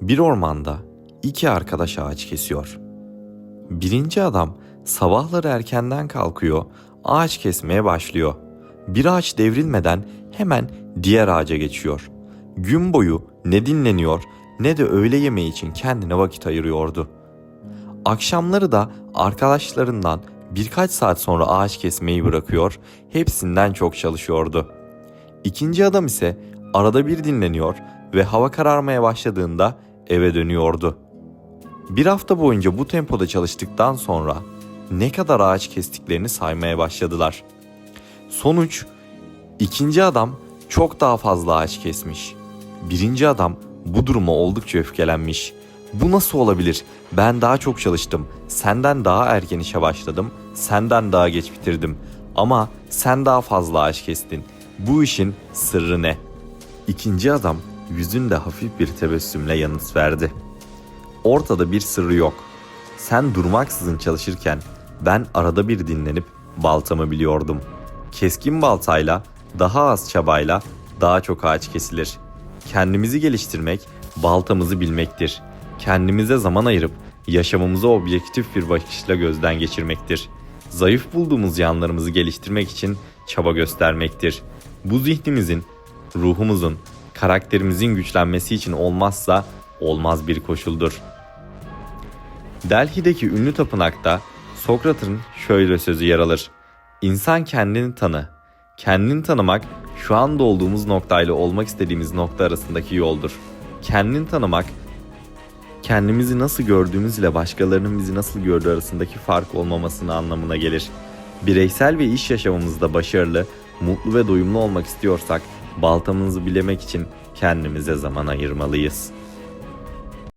Bir ormanda iki arkadaş ağaç kesiyor. Birinci adam sabahları erkenden kalkıyor, ağaç kesmeye başlıyor. Bir ağaç devrilmeden hemen diğer ağaca geçiyor. Gün boyu ne dinleniyor ne de öğle yemeği için kendine vakit ayırıyordu. Akşamları da arkadaşlarından birkaç saat sonra ağaç kesmeyi bırakıyor, hepsinden çok çalışıyordu. İkinci adam ise arada bir dinleniyor ve hava kararmaya başladığında eve dönüyordu. Bir hafta boyunca bu tempoda çalıştıktan sonra ne kadar ağaç kestiklerini saymaya başladılar. Sonuç ikinci adam çok daha fazla ağaç kesmiş. Birinci adam bu duruma oldukça öfkelenmiş. Bu nasıl olabilir? Ben daha çok çalıştım. Senden daha erken işe başladım. Senden daha geç bitirdim. Ama sen daha fazla ağaç kestin. Bu işin sırrı ne? İkinci adam yüzünde hafif bir tebessümle yanıt verdi. Ortada bir sırrı yok. Sen durmaksızın çalışırken ben arada bir dinlenip baltamı biliyordum. Keskin baltayla, daha az çabayla daha çok ağaç kesilir. Kendimizi geliştirmek, baltamızı bilmektir. Kendimize zaman ayırıp yaşamımızı objektif bir bakışla gözden geçirmektir. Zayıf bulduğumuz yanlarımızı geliştirmek için çaba göstermektir. Bu zihnimizin, ruhumuzun, karakterimizin güçlenmesi için olmazsa olmaz bir koşuldur. Delhi'deki ünlü tapınakta Sokrat'ın şöyle sözü yer alır. İnsan kendini tanı. Kendini tanımak şu anda olduğumuz noktayla olmak istediğimiz nokta arasındaki yoldur. Kendini tanımak kendimizi nasıl gördüğümüz ile başkalarının bizi nasıl gördüğü arasındaki fark olmamasını anlamına gelir. Bireysel ve iş yaşamımızda başarılı, mutlu ve doyumlu olmak istiyorsak baltamızı bilemek için kendimize zaman ayırmalıyız.''